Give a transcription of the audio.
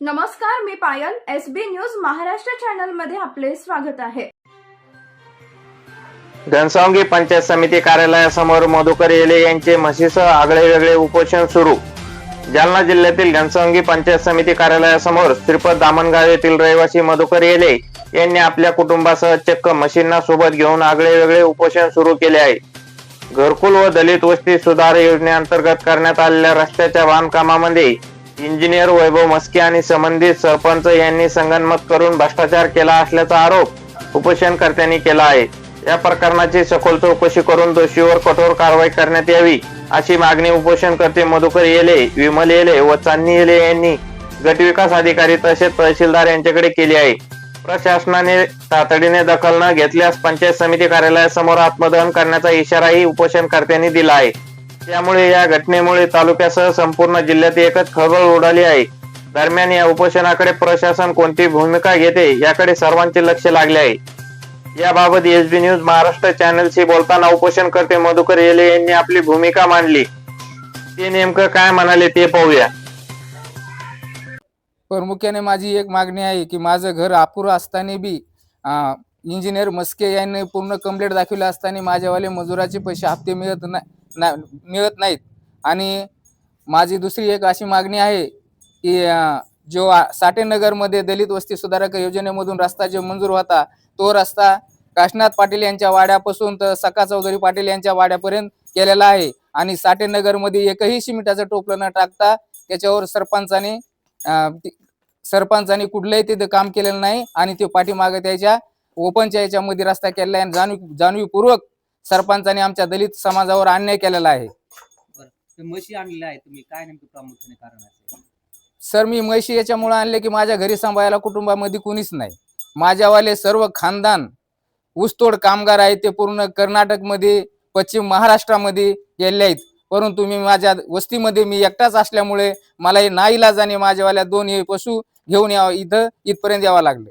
नमस्कार मी Payal S B news Maharashtra चॅनलमध्ये आपले स्वागत आहे. घनसावंगी पंचायत समिती कार्यालयासमोर मधुकर येले यांचे म्हशीसह आगळे वेगळे उपोषण सुरू. जालना जिल्ह्यातील घनसावंगी पंचायत समिती कार्यालयासमोर श्रीपद दामणगाव येथील रहिवासी मधुकर येले यांनी आपल्या कुटुंबासह चक्क म्हशींना सोबत घेऊन आगळे वेगळे उपोषण सुरू केले आहे. घरकुल व दलित वस्ती सुधार योजनेअंतर्गत करण्यात आलेल्या रस्त्याच्या बांधकामामध्ये इंजिनियर वैभव मस्के आणि संबंधित सरपंच यांनी संगनमत करून भ्रष्टाचार केला असल्याचा आरोप उपोषणकर्त्यांनी केला आहे. या प्रकरणाची सखोल चौकशी करून दोषीवर कठोर कारवाई करण्यात यावी अशी मागणी उपोषणकर्ते मधुकर येले विमल येले व चांदणी येले यांनी गटविकास अधिकारी तसेच तहसीलदार यांच्याकडे केली आहे. प्रशासनाने तातडीने दखल न घेतल्यास पंचायत समिती कार्यालयासमोर आत्मदहन करण्याचा इशाराही उपोषणकर्त्यांनी दिला आहे. त्यामुळे या घटनेमुळे तालुक्यासह संपूर्ण जिल्ह्यात एकच खळबळ उडाली आहे. दरम्यान या उपोषणाकडे प्रशासन कोणती भूमिका घेते याकडे सर्वांचे लक्ष लागले आहे. याबाबत एस बी न्यूज महाराष्ट्र चॅनलशी बोलताना उपोषणकर्ते मधुकर येले यांनी आपली भूमिका मांडली. ते नेमकं काय म्हणाले ते पाहूया. प्रामुख्याने माझी एक मागणी आहे की माझं घर अपुरं असताना बी इंजिनियर मस्के यांनी पूर्ण कंप्लेंट दाखवले असताना माझ्यावाले मजुराचे पैसे हप्ते मिळत नाही. ना- मिळत नाहीत. आणि माझी दुसरी एक अशी मागणी आहे की जो साठेनगरमध्ये दलित वस्ती सुधारक योजनेमधून रस्ता जो मंजूर होता तो रस्ता काशनाथ पाटील यांच्या वाड्यापासून तर सका चौधरी पाटील यांच्या वाड्यापर्यंत केलेला आहे. आणि साठेनगरमध्ये एकही सिमिटाचं टोपलं न टाकता त्याच्यावर सरपंचाने सरपंचाने कुठलंही तिथं काम केलेलं नाही आणि ते पाठीमागे त्याच्या ओपनच्या याच्यामध्ये रस्ता केलेला आहे. आणि जाणीव जाणीवपूर्वक सरपंचाने आमच्या दलित समाजावर अन्याय केलेला आहे. म्हशी आणलेल्या आहेत तुम्ही. काय नेमकं प्रामुख्याने कारण आहे? सर मी म्हैशी याच्यामुळे आणले की माझ्या घरी सांभाळायला कुटुंबामध्ये कुणीच नाही. माझ्यावाले सर्व खानदान ऊसतोड कामगार आहेत ते पूर्ण कर्नाटकमध्ये पश्चिम महाराष्ट्रामध्ये गेले आहेत. परंतु मी माझ्या वस्तीमध्ये मी एकटाच असल्यामुळे मला हे नाईलाजाने माझ्यावाल्या दोन हे पशु घेऊन यावं इथं इथपर्यंत यावं लागले.